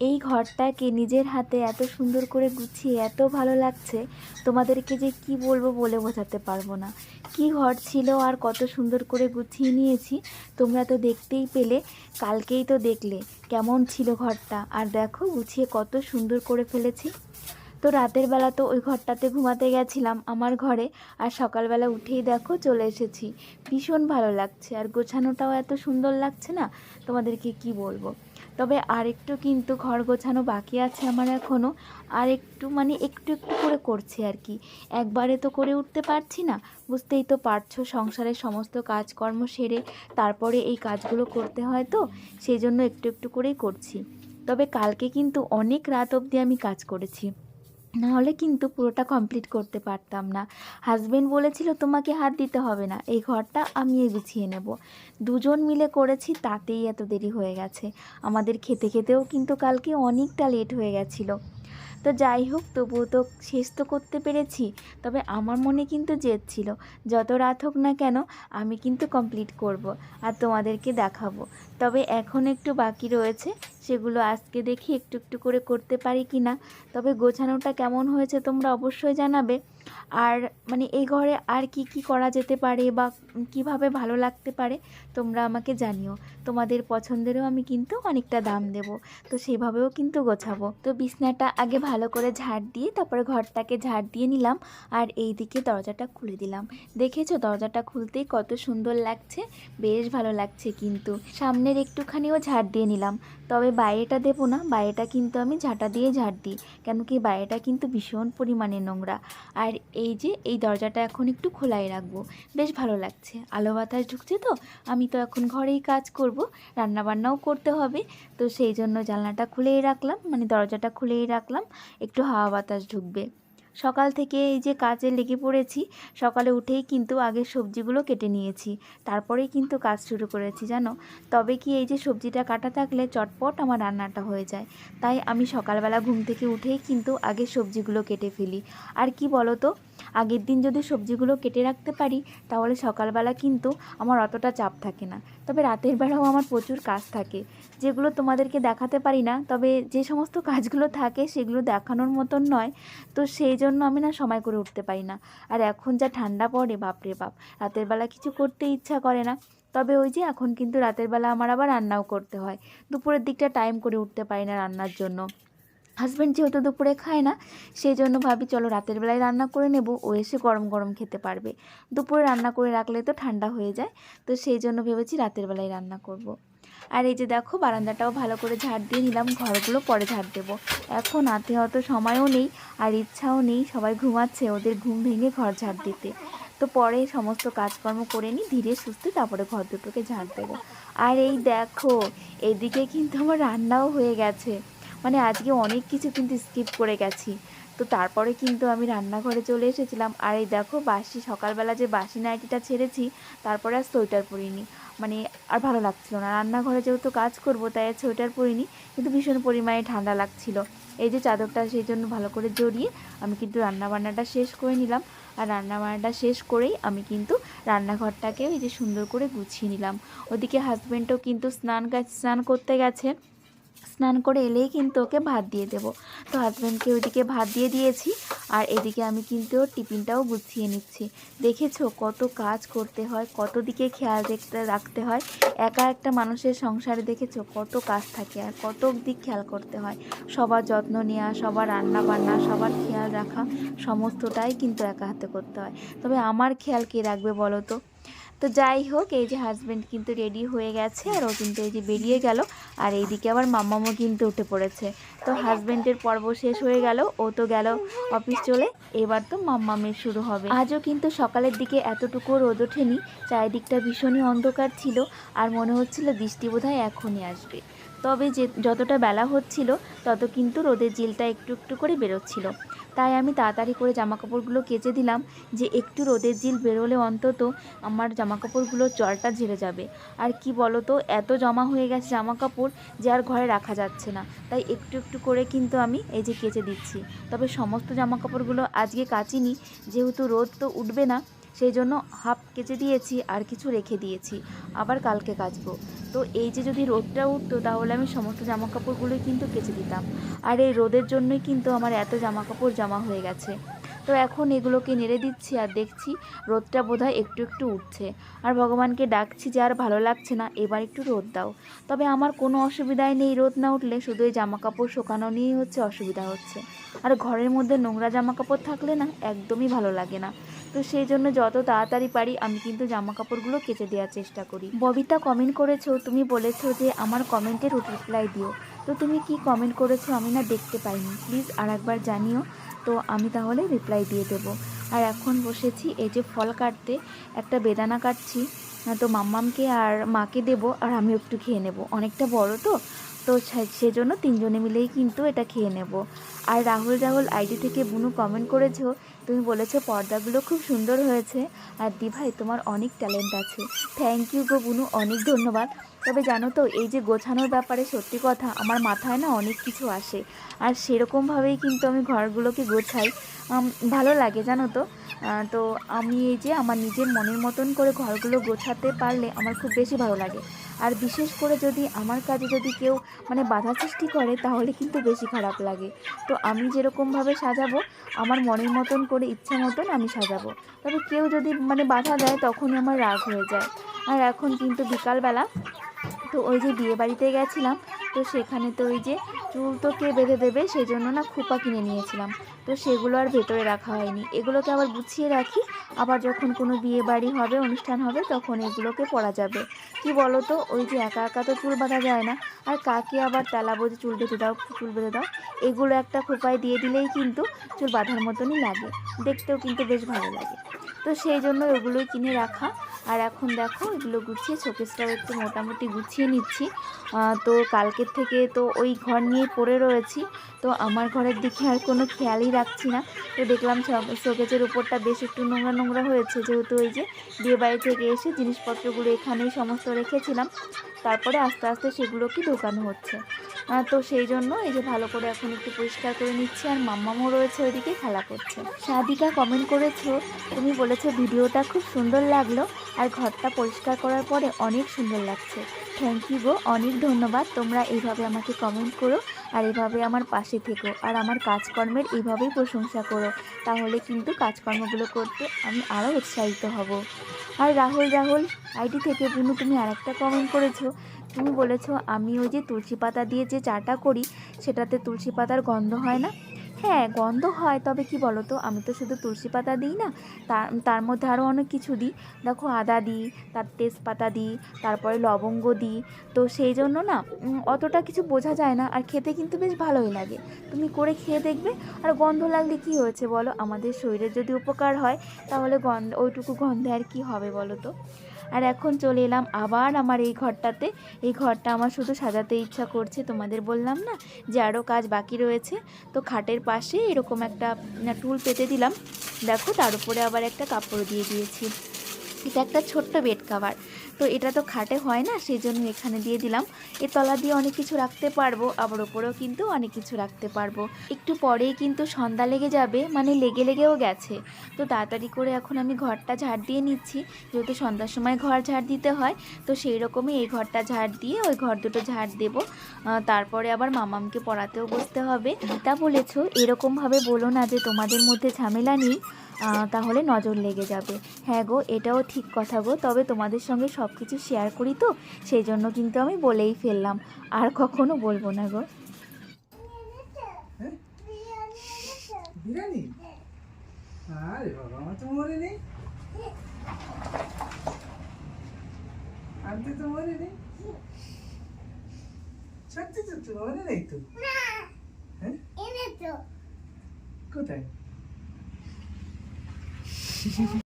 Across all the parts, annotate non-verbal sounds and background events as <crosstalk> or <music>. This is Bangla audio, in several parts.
এই ঘরটাকে নিজের হাতে এত সুন্দর করে গুছিয়ে এত ভালো লাগছে, তোমাদেরকে যে কি বলব বলে বোঝাতে পারব না। কি ঘর ছিল আর কত সুন্দর করে গুছিয়ে নিয়েছি, তোমরা তো দেখতেই পেলে, কালকেই তো দেখলে কেমন ছিল ঘরটা। আর দেখো, গুছিয়ে কত সুন্দর করে ফেলেছি। তো রাতের বেলা তো ওই ঘরটাতে ঘুমাতে গেছিলাম আমার ঘরে, আর সকালবেলা উঠেই দেখো চলে এসেছি। ভীষণ ভালো লাগছে, আর গোছানোটাও এত সুন্দর লাগছে না, তোমাদেরকে কি বলব? তবে আরেকটু কিন্তু ঘর গোছানো বাকি আছে আমার এখনও আর একটু মানে একটু একটু করে করছি আর কি। একবারে তো করে উঠতে পারছি না। বুঝতেই তো পারছ সংসারের সমস্ত কাজকর্ম সেরে তারপরে এই কাজগুলো করতে হয় তো সেই জন্য একটু একটু করেই করছি। তবে কালকে কিন্তু অনেক রাত অবধি আমি কাজ করেছি। নাহলে কিন্তু পুরোটা কমপ্লিট করতে পারতাম না। হাজবেন্ড বলেছিল, তোমাকে হাত দিতে হবে না, এই ঘরটা আমি গুছিয়ে নেব। দুজন মিলে করেছি, তাতেই এত দেরি হয়ে গেছে। আমাদের খেতে খেতেও কিন্তু কালকে অনেকটা লেট হয়ে গেছিল। তো যাই হোক, তবুও তো শেষ তো করতে পেরেছি, তবে আমার মনে কিন্তু জেদ ছিল। যত রাত হোক না কেন, আমি কিন্তু কমপ্লিট করব, আর তোমাদেরকে দেখাবো। তবে এখন একটু বাকি রয়েছে, সেগুলো আজকে দেখি একটু একটু করে করতে পারি কি না। তবে গোছানোটা কেমন হয়েছে তোমরা অবশ্যই জানাবে। আর মানে এই ঘরে আর কি কি করা যেতে পারে বা কীভাবে ভালো লাগতে পারে তোমরা আমাকে জানিও। তোমাদের পছন্দেরও আমি কিন্তু অনেকটা দাম দেব, তো সেভাবেও কিন্তু গোছাবো। তো বিছনাটা আগে ভালো করে ঝাড় দিয়ে তারপরে ঘরটাকে ঝাড় দিয়ে নিলাম আর এই দিকে দরজাটা খুলে দিলাম। দেখেছ দরজাটা খুলতেই কত সুন্দর লাগছে, বেশ ভালো লাগছে কিন্তু। সামনের একটুখানিও ঝাড় দিয়ে নিলাম। তবে বাইরেটা দেবো না, বাইরেটা কিন্তু আমি ঝাঁটা দিয়ে ঝাড় দিই কেন কি বাইরেটা কিন্তু ভীষণ পরিমাণে নোংরা। আর এই যে, এই দরজাটা এখন একটু খোলাই রাখব, বেশ ভালো লাগছে। আলো বাতাস ঢুকছে তো, আমি তো এখন ঘরেই কাজ করব, রান্নাবান্নাও করতে হবে, তো সেই জন্য জানলাটা খুলেই রাখলাম মানে দরজাটা খুলেই রাখলাম, একটু হাওয়া বাতাস ঢুকবে। সকাল থেকে এই যে কাজে লেগে পড়েছি, সকালে উঠেই কিন্তু আগে সবজিগুলো কেটে নিয়েছি। তারপরেই কিন্তু কাজ শুরু করেছি, জানো? তবে কি এই যে সবজিটা কাটা থাকলে চটপট আমার রান্নাটা হয়ে যায়? তাই আমি সকালবেলা ঘুম থেকে উঠেই কিন্তু আগে সবজিগুলো কেটে ফেলি। আর কি বলো তো? আগের দিন যদি সবজিগুলো কেটে রাখতে পারি, তাহলে সকালবেলা কিন্তু আমার অতটা চাপ থাকে না। তবে রাতের বেলাও আমার প্রচুর কাজ থাকে। যেগুলো তোমাদেরকে দেখাতে পারি না, তবে যে সমস্ত কাজগুলো থাকে সেগুলো দেখানোর মতন নয়। তো সেই জন্য আমি না সময় করে উঠতে পারি না। আর এখন যা ঠান্ডা পড়ে, বাপরে বাপ, রাতের বেলা কিছু করতে ইচ্ছা করে না। তবে ওই যে এখন কিন্তু রাতের বেলা আমার আবার রান্নাও করতে হয়। দুপুরের দিকটা টাইম করে উঠতে পারি না রান্নার জন্য। হাজব্যান্ড যেহেতু দুপুরে খায় না সেই জন্য ভাবি চলো রাতের বেলায় রান্না করে নেব, ও এসে গরম গরম খেতে পারবে। দুপুরে রান্না করে রাখলে তো ঠান্ডা হয়ে যায়, তো সেই জন্য ভেবেছি রাতের বেলায় রান্না করব। আর এই যে দেখো, বারান্দাটাও ভালো করে ঝাড় দিয়ে নিলাম, ঘরগুলো পরে ঝাড় দেবো। এখন হাতে অত সময়ও নেই, আর ইচ্ছাও নেই সবাই ঘুমাচ্ছে ওদের ঘুম ভেঙে ঘর ঝাড় দিতে। তো পরে সমস্ত কাজকর্ম করে নিই, ধীরে সুস্থে তারপরে ঘর দুটোকে ঝাড় দেবো। আর এই দেখো, এদিকে কিন্তু আমার রান্নাও হয়ে গেছে। মানে আজকে অনেক কিছু কিন্তু স্কিপ করে গেছি। তো তারপরে কিন্তু আমি রান্নাঘরে চলে এসেছিলাম। আর এই দেখো, বাসি, সকালবেলা যে বাসি নাইটিটা ছেড়েছি, তারপরে আর সোয়েটার পরিনি। মানে আর ভালো লাগছিল না। রান্নাঘরে যেহেতু কাজ করব, তাই আর সোয়েটার পরিনি, কিন্তু ভীষণ পরিমাণে ঠান্ডা লাগছিল। এই যে চাদরটা সেই জন্য ভালো করে জড়িয়ে আমি কিন্তু রান্নাবান্নাটা শেষ করে নিলাম। আর রান্নাবান্নাটা শেষ করেই আমি কিন্তু রান্নাঘরটাকে এই যে সুন্দর করে গুছিয়ে নিলাম। ওদিকে হাজব্যান্ডও কিন্তু স্নান স্নান করতে গেছে। স্নান করে এলেই কিন্তু ওকে ভাত দিয়ে দেবো। তো হাজব্যান্ডকে ওইদিকে ভাত দিয়ে দিয়েছি আর এদিকে আমি কিন্তু ওর টিফিনটাও গুছিয়ে নিচ্ছি। দেখেছ কত কাজ করতে হয়, কত দিকে খেয়াল দেখতে, রাখতে হয়। একা একটা মানুষের সংসারে দেখেছ কত কাজ থাকে আর কত দিক খেয়াল করতে হয়। সবার যত্ন নেওয়া, সবার রান্না বান্না, সবার খেয়াল রাখা, সমস্তটাই কিন্তু একা হাতে করতে হয়। তবে আমার খেয়াল কে রাখবে বলো তো? তো যাই হোক, এই যে হাজব্যান্ড কিন্তু রেডি হয়ে গেছে আর ও কিন্তু এই যে বেরিয়ে গেল। আর এইদিকে আবার মাম্মামও কিন্তু উঠে পড়েছে। তো হাজব্যান্ডের পর্ব শেষ হয়ে গেল, ও তো গেল অফিস চলে। এবার তো মাম্মামের শুরু হবে। আজও কিন্তু সকালের দিকে এতটুকু রোদ ওঠেনি, চারিদিকটা ভীষণই অন্ধকার ছিল আর মনে হচ্ছিল বৃষ্টি বোধহয় এখনই আসবে। তবে যে যতটা বেলা হচ্ছিল, তত কিন্তু রোদের জিলটা একটু একটু করে বেরোচ্ছিল। তাই আমি তাড়াতাড়ি করে জামা কাপড়গুলো কেচে দিলাম যে একটু রোদের জিল বেরোলে অন্তত আমার জামাকাপড়গুলোর জলটা ঝেড়ে যাবে। আর কি বলো তো এত জমা হয়ে গেছে জামা কাপড় যে আর ঘরে রাখা যাচ্ছে না। তাই একটু একটু করে কিন্তু আমি এই যে কেচে দিচ্ছি। তবে সমস্ত জামা কাপড়গুলো আজকে কাচিনি, যেহেতু রোদ তো উঠবে না সেই জন্য হাফ কেচে দিয়েছি আর কিছু রেখে দিয়েছি। আবার কালকে কাচবো। তো এই যে যদি রোদটা উঠতো তাহলে আমি সমস্ত জামা কাপড়গুলোই কিন্তু কেচে দিতাম। আর এই রোদের জন্যই কিন্তু আমার এত জামা কাপড় জমা হয়ে গেছে। তো এখন এগুলোকে নেড়ে দিচ্ছি আর দেখছি রোদটা বোধহয় একটু একটু উঠছে। আর ভগবানকে ডাকছি যে আর ভালো লাগছে না, এবার একটু রোদ দাও। তবে আমার কোনো অসুবিধাই নেই রোদ না উঠলে শুধু এই জামা কাপড় শুকানো নিয়েই হচ্ছে অসুবিধা হচ্ছে। আর ঘরের মধ্যে নোংরা জামা কাপড় থাকলে না একদমই ভালো লাগে না। তো সেই জন্য যত তাড়াতাড়ি পারি, আমি কিন্তু জামা কাপড়গুলো কেচে দেওয়ার চেষ্টা করি। ববিতা কমেন্ট করেছ, তুমি বলেছ যে আমার কমেন্টের রিপ্লাই দিও। তো তুমি কি কমেন্ট করেছ আমি না দেখতে পাইনি। প্লিজ আর একবার জানিও। তো আমি তাহলে রিপ্লাই দিয়ে দেবো। আর এখন বসেছি এই যে ফল কাটতে, একটা বেদানা কাটছি। তো মাম্মামকে আর মাকে দেবো আর আমি একটু খেয়ে নেব। অনেকটা বড় তো তো সেজন্য তিনজনে মিলেই কিন্তু এটা খেয়ে নেব। আর রাহুল রাহুল, আইডি থেকে বুনু কমেন্ট করেছ, তুমি বলেছ পর্দাগুলো খুব সুন্দর হয়েছে। আর দি ভাই, তোমার অনেক ট্যালেন্ট আছে। থ্যাংক ইউ গো বুনু, অনেক ধন্যবাদ। তবে জানো তো, এই যে গোছানোর ব্যাপারে সত্যি কথা, আমার মাথায় না অনেক কিছু আসে। আর সেরকমভাবেই কিন্তু আমি ঘরগুলোকে গোছাই। ভালো লাগে জানো তো। তো আমি এই যে আমার নিজের মনের মতন করে ঘরগুলো গোছাতে পারলে আমার খুব বেশি ভালো লাগে। আর বিশেষ করে যদি আমার কাজে যদি কেউ মানে বাধা সৃষ্টি করে, তাহলে কিন্তু বেশি খারাপ লাগে। তো আমি যেরকমভাবে সাজাবো, আমার মনের মতন করে ইচ্ছা মতন আমি সাজাবো। তবে কেউ যদি মানে বাধা দেয়, তখনই আমার রাগ হয়ে যায়। আর এখন কিন্তু বিকালবেলা, তো ওই যে বিয়ে বাড়িতে গেছিলাম তো সেখানে তো ওই যে চুল তো কে বেঁধে দেবে সেই জন্য না খোপা কিনে নিয়েছিলাম। তো সেগুলো আর ভেতরে রাখা হয়নি। এগুলোকে আবার গুছিয়ে রাখি। আবার যখন কোনো বিয়ে বাড়ি হবে, অনুষ্ঠান হবে, তখন এগুলোকে পরা যাবে। কি বলো তো ওই যে একা একা তো চুল বাঁধা যায় না। আর কাকে আবার তেলা বোঝে চুল বেঁধে দাও, চুল বেঁধে দাও? এগুলো একটা খোপায় দিয়ে দিলেই কিন্তু চুল বাঁধার মতনই লাগে। দেখতেও কিন্তু বেশ ভালো লাগে। তো সেই জন্য ওগুলোই কিনে রাখা। আর এখন দেখো, এগুলো গুছিয়ে শোকেসটাও একটু মোটামুটি গুছিয়ে নিচ্ছি। তো কালকের থেকে তো ওই ঘর নিয়ে পড়ে রয়েছি। তো আমার ঘরের দিকে আর কোনো খেয়ালই রাখছি না। তো দেখলাম শোকেসের উপরটা বেশ একটু নোংরা নোংরা হয়েছে। যেহেতু ওই যে বিয়ে বাড়ি থেকে এসে জিনিসপত্রগুলো এখানেই সমস্ত রেখেছিলাম। তারপরে আস্তে আস্তে সেগুলোকে ঢোকানো হচ্ছে। তো সেই জন্য এই যে ভালো করে এখন একটু পরিষ্কার করে নিচ্ছে, আর মাম্মামও রয়েছে ওইদিকে খেলা করছে। সাদিকা কমেন্ট করেছ, তুমি বলেছ ভিডিওটা খুব সুন্দর লাগল, আর ঘরটা পরিষ্কার করার পরে অনেক সুন্দর লাগছে। থ্যাংক ইউ গো। অনেক ধন্যবাদ। তোমরা এইভাবে আমাকে কমেন্ট করো আর এভাবে আমার পাশে থেকো আর আমার কাজকর্মের এইভাবেই প্রশংসা করো। তাহলে কিন্তু কাজকর্মগুলো করতে আমি আরও উৎসাহিত হব। আর রাহুল রাহুল আইডি থেকে বুনু, তুমি আরেকটা কমেন্ট করেছ। তুমি বলেছ, আমি ওই যে তুলসী পাতা দিয়ে যে চাটা করি, সেটাতে তুলসী পাতার গন্ধ হয় না? হ্যাঁ গন্ধ হয়, তবে কি বলো তো আমি তো শুধু তুলসী পাতা দিই না তার তার মধ্যে আরও অনেক কিছু দিই। দেখো, আদা দিই, তার তেজপাতা দিই, তারপরে লবঙ্গ দিই। তো সেই জন্য না অতটা কিছু বোঝা যায় না, আর খেতে কিন্তু বেশ ভালোই লাগে। তুমি করে খেয়ে দেখবে, আর গন্ধ লাগলে কি হয়েছে বলো? আমাদের শরীরের যদি উপকার হয়, তাহলে গন্ধ, ওইটুকু গন্ধে আর কি হবে বলো তো? আর এখন চলে এলাম আবার আমার এই ঘরটাতে। এই ঘরটা আমার শুধু সাজাতে ইচ্ছা করছে, তোমাদের বললাম না যে আরও কাজ বাকি রয়েছে। তো খাটের পাশে এরকম একটা টুল পেতে দিলাম। দেখো, তার উপরে আবার একটা কাপড় দিয়ে দিয়েছি। এটা একটা ছোট্ট বেড কাভার তো এটা তো খাটে হয় না সেই জন্য এখানে দিয়ে দিলাম। এ তলা দিয়ে অনেক কিছু রাখতে পারব, আবার ওপরেও কিন্তু অনেক কিছু রাখতে পারব। একটু পরেই কিন্তু সন্ধ্যা লেগে যাবে মানে লেগে লেগেও গেছে। তো তাড়াতাড়ি করে এখন আমি ঘরটা ঝাড় দিয়ে নিচ্ছি, যেহেতু সন্ধ্যার সময় ঘর ঝাড় দিতে হয়, তো সেই রকমই এই ঘরটা ঝাড় দিয়ে ওই ঘর দুটো ঝাড় দেবো। তারপরে আবার মামামকে পড়াতেও বসতে হবে। তা বলেছ, এরকমভাবে বলো না যে তোমাদের মধ্যে ঝামেলা নেই। তাহলে নজর লেগে যাবে। হ্যাঁ গো এটাও ঠিক কথা গো তবে তোমাদের সঙ্গে সব কিছু শেয়ার করি তো সেই জন্য কিন্তু আমি বলেই ফেললাম। আর কখনো বলব না গো। হ্যাঁ? বিরিয়ানি? আরে বাবা আমার তো মনে নেই। আনতে তো মনে নেই। সত্যি সত্যি মনে নেই তো? হ্যাঁ? কোথায়? <laughs>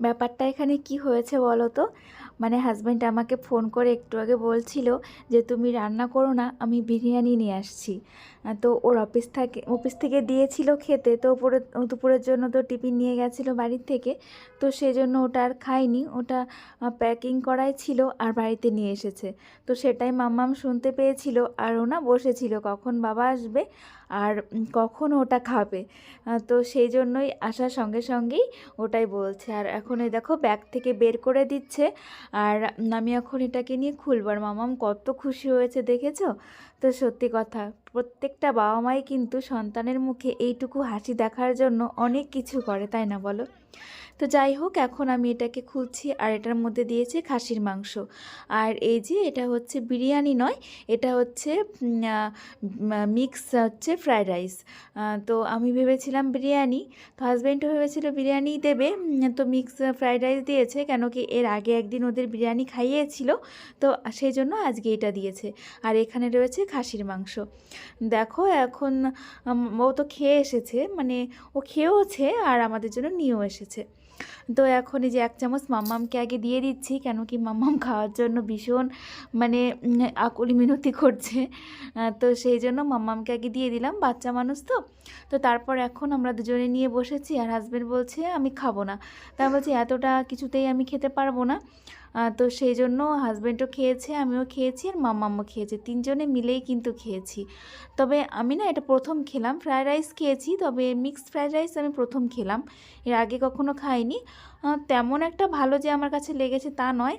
ব্যাপারটা এখানে কি হয়েছে বলো তো? মানে হাজব্যান্ড আমাকে ফোন করে একটু আগে বলছিল যে, তুমি রান্না করো না, আমি বিরিয়ানি নিয়ে আসছি। তো ওর অফিস থেকে অফিস থেকে দিয়েছিল খেতে, তো ওপরে, দুপুরের জন্য তো টিফিন নিয়ে গেছিল বাড়ির থেকে, তো সেজন্য ওটা আর খাইনি ওটা প্যাকিং করাই ছিল আর বাড়িতে নিয়ে এসেছে। তো সেটাই মাম্মাম শুনতে পেয়েছিল, আর ও না বসেছিল, কখন বাবা আসবে? আর কখন ওটা খাবে? তো সেই জন্যই আসার সঙ্গে সঙ্গেই ওটাই বলছে। আর এখন এই দেখো ব্যাগ থেকে বের করে দিচ্ছে। আর আমি এখন এটাকে নিয়ে খুলবার মামাম কত খুশি হয়েছে, দেখেছ? তো সত্যি কথা, প্রত্যেকটা বাবা মাই কিন্তু সন্তানের মুখে এইটুকু হাসি দেখার জন্য অনেক কিছু করে, তাই না বলো? তো যাই হোক, এখন আমি এটাকে খুলছি আর এটার মধ্যে দিয়েছে খাসির মাংস। আর এই যে এটা হচ্ছে বিরিয়ানি নয়, এটা হচ্ছে মিক্স হচ্ছে ফ্রায়েড রাইস। তো আমি ভেবেছিলাম বিরিয়ানি, তো হাজব্যান্ডও ভেবেছিল বিরিয়ানি দেবে। তো মিক্স ফ্রায়েড রাইস দিয়েছে, কেন কি এর আগে একদিন ওদের বিরিয়ানি খাইয়েছিল, তো সেই জন্য আজকে এটা দিয়েছে। আর এখানে রয়েছে খাসির মাংস। দেখো এখন ও তো খেয়ে এসেছে মানে ও খেয়েওছে আর আমাদের জন্য নিয়েও এসেছে। তো এখন এই যে এক চামচ মাম্মামকে আগে দিয়ে দিচ্ছি, কেন কি মাম্মাম খাওয়ার জন্য ভীষণ মানে আকুলি মিনতি করছে। তো সেই জন্য মাম্মামকে আগে দিয়ে দিলাম, বাচ্চা মানুষ তো। তো তারপর এখন আমরা দুজনে নিয়ে বসেছি আর হাজব্যান্ড বলছে, আমি খাব না। তা বলছি, এতটা কিছুতেই আমি খেতে পারব না। তো সেই জন্য হাজব্যান্ডও খেয়েছে, আমিও খেয়েছি আর মাম্মাম্মও খেয়েছে। তিনজনে মিলেই কিন্তু খেয়েছি। তবে আমি না এটা প্রথম খেলাম। ফ্রায়েড রাইস খেয়েছি, তবে মিক্সড ফ্রায়েড রাইস আমি প্রথম খেলাম। এর আগে কখনো খাইনি। তেমন একটা ভালো যে আমার কাছে লেগেছে তা নয়।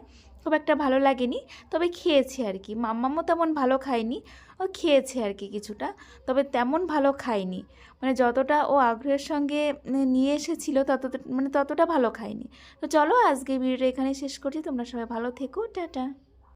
খুব একটা ভালো লাগেনি, তবে খেয়েছে আর কি। মাম্মামও তেমন ভালো খায়নি, ও খেয়েছে আর কি কিছুটা, তবে তেমন ভালো খায়নি। মানে যতটা ও আগ্রহের সঙ্গে নিয়ে এসেছিল তত মানে ততটা ভালো খায়নি। তো চলো আজকে ভিডিওটা এখানে শেষ করছি, তোমরা সবাই ভালো থেকো, টাটা।